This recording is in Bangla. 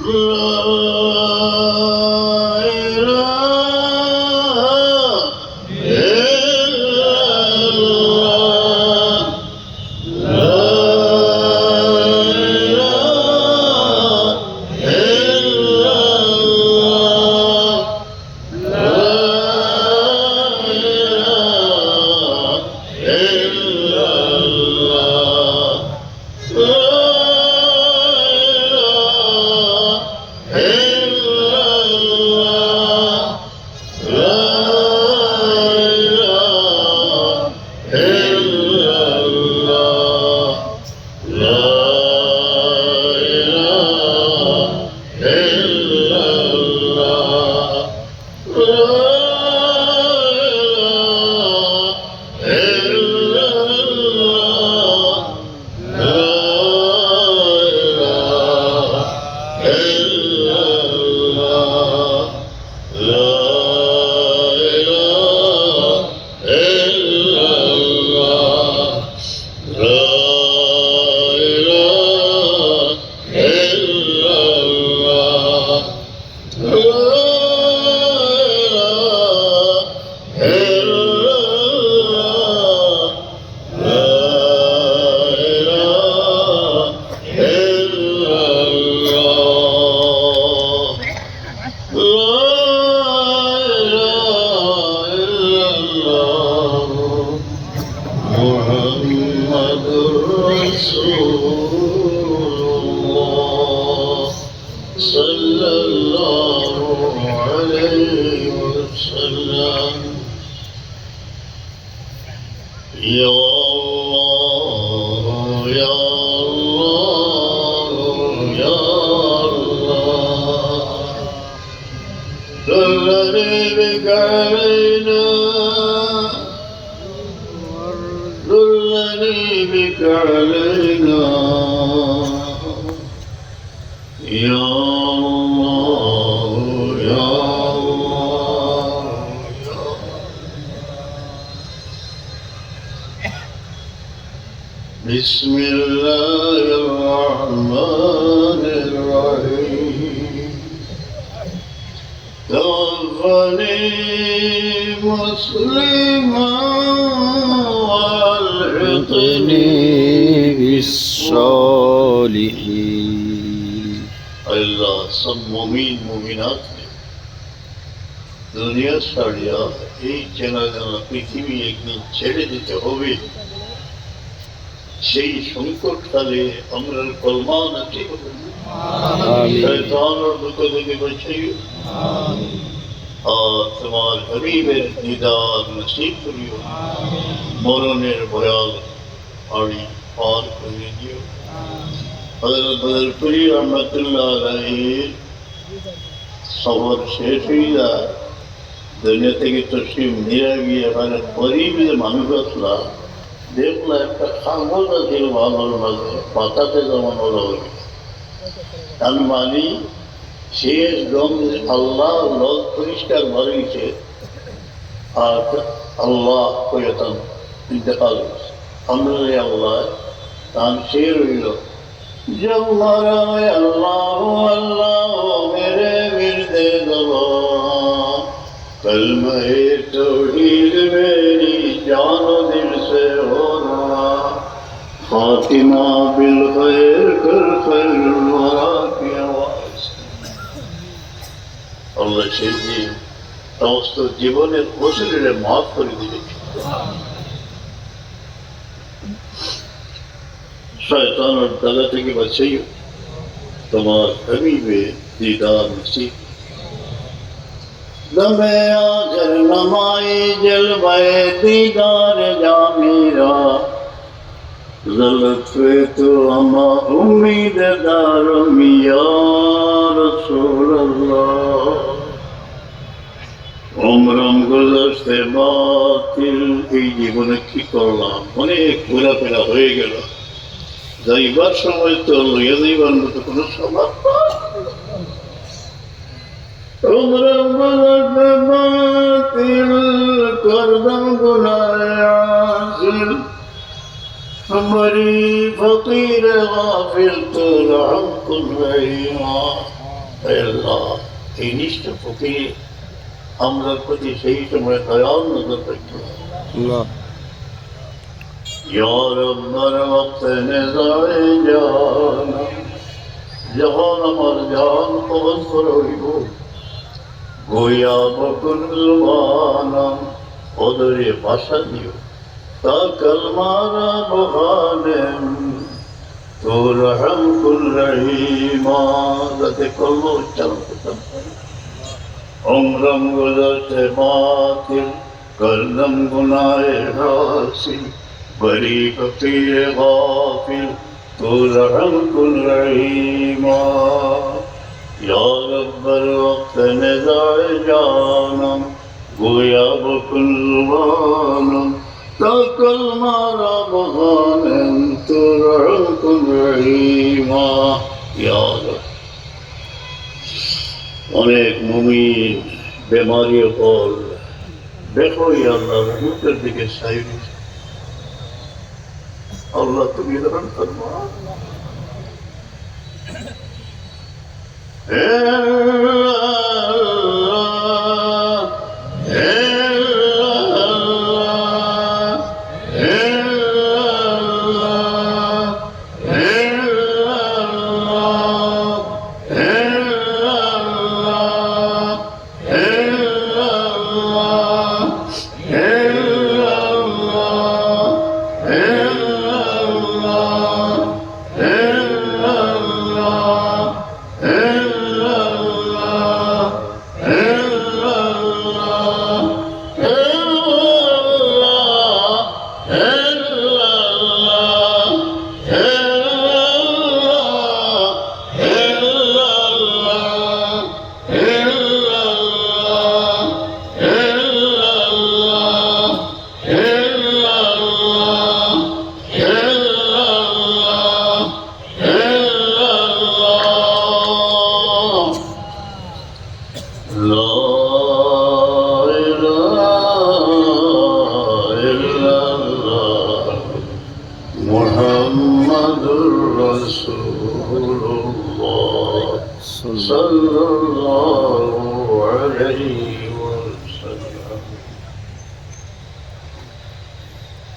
Oh. محمد رسول الله صلى الله عليه وسلم. يا الله بك علينا. يا الله يا الله. بسم الله الرحمن الرحيم. توفني مسلما والحقني بالصالحين আল্লাহ সব মমিন মমিনাত দুনিয়া ছাড়িয়া এই চেনা জানা পৃথিবী একদিন ছেড়ে দিতে হবে সেই সংকট কালে আমরা কলমা নাকি آمين শয়তানের দুঃখ থেকে বাঁচাইও আর তোমার হবিবের দিদার নসিব করিও মরণের ভয়াল আড়ি পার করে দিও হজরত বদরপুরি রহমতুল্লাহ আলাইহির সবর শেষ হয়ে যায় দুনিয়া থেকে তো সে মেরা গিয়ে মানে গরিবের মানুষ আসলা দেখলা একটা খাগল ছিল ভালোর মাঝে পাতাতে যেমন হলো আমি মানি she has done Allah loves Purishkar Mariche artık Allah koyatan intikal etmiş. Hamdülillah Allah tam şiir uyuyor. Yıllara ya Allahu Allahu mere bir de dava Kalme-i tevhid meri canu dil se ona Fatima bil hayr আল্লাহ সেই দিন সমস্ত জীবনের ওসিলে মাফ করে দিবে শয়তানের দাদা থেকে বাঁচাইও তোমার হবিবে দিদার নসিব দমে আখর নমাই জলবায় দিদার যা মেরা زلفے تو اما امید دارم یا رسول اللہ عمرم گزشتے باطل এই জীবনে কি করলাম অনেক ঘোরাফেরা হয়ে গেল যাইবার সময় তো লইয়া যাইবার মতো কোনো স্বভাব عمرم گزشتے باطل کردم گناہ عاصل عمري فقير غافل طول عمق الغيما يا الله এই নিষ্ঠ ফকিরে আমরা প্রতি সেই সময় দয়াল নজর রাখতে يا رب وقت نزار جان جهان আমার জান কবজ হইব গোয়া বকুল জবান ওদরে ভাষা দিও। تاکل تكلمنا بخادم رحیم كل کلو كل شرطة عمرم گزرت باطل کردم گناہ راسی بری فقیر غافل، تو رحم کل رحیمہ یا رب الوقت نزع جانم، گویا بکل وانم تلقى المرى مغانا ترعكم অনেক মুমিন বেমারি হল দেখো আল্লাহ, মুখের দিকে সাই আল্লাহ, তুমি ধরেন হ্যাঁ? رسول الله صلى الله عليه